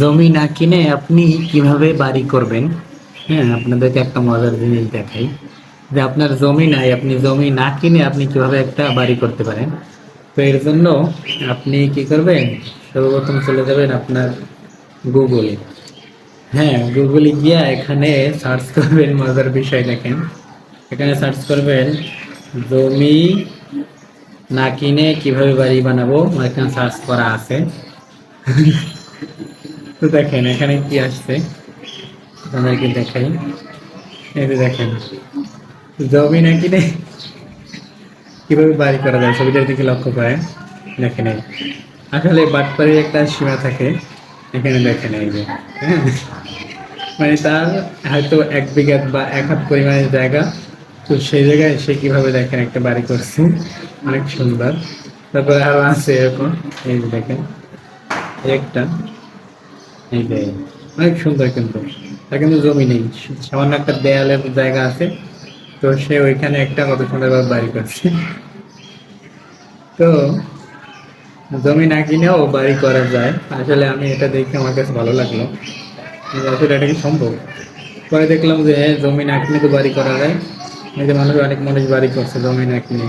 জমি না কিনে আপনি কীভাবে বাড়ি করবেন? হ্যাঁ আপনাদেরকে একটা মজার জিনিস দেখাই। যে আপনার জমি নাই, আপনি জমি না কিনে আপনি কীভাবে একটা বাড়ি করতে পারেন? তো এর জন্য আপনি কি করবেন? সর্বপ্রথম চলে যাবেন আপনার গুগলে হ্যাঁ গুগলে গিয়া এখানে সার্চ করবেন মজার বিষয় দেখেন। এখানে সার্চ করবেন, জমি না কিনে কীভাবে বাড়ি বানাবো? এখানে সার্চ করা আছে। তো দেখেন, এখানে কি আসছে? আপনাদেরকে দেখাই। এই যে দেখেন জমি না কিনে কীভাবে বাড়ি করা যায়, ছবিটার দিকে লক্ষ্য করেন। দেখেন, এই আসলে বাটপাড়ির একটা সীমা থাকে। এখানে দেখেন, এই যে হ্যাঁ। মানে তার হয়তো এক বিঘা বা এক হাত পরিমাণের জায়গা। তো সেই জায়গায় সে কীভাবে দেখেন একটা বাড়ি করছে? অনেক সুন্দর। তারপরে আরও আছে এরকম। এই যে দেখেন। একটা। এই যে অনেক সুন্দর কিন্তু। তার কিন্তু জমি নেই সামান্য একটা দেয়ালের জায়গা আছে। তো সে ওইখানে একটা কত সুন্দরভাবে বাড়ি করছে। তো জমি না কিনেও বাড়ি করা যায়। আসলে আমি এটা দেখে আমার কাছে ভালো লাগল। আসলে এটা কি সম্ভব? পরে দেখলাম যে হ্যাঁ, জমি না কিনে তো বাড়ি করা যায়। এই যে মানুষ অনেক মানুষ বাড়ি করছে জমি না কিনে।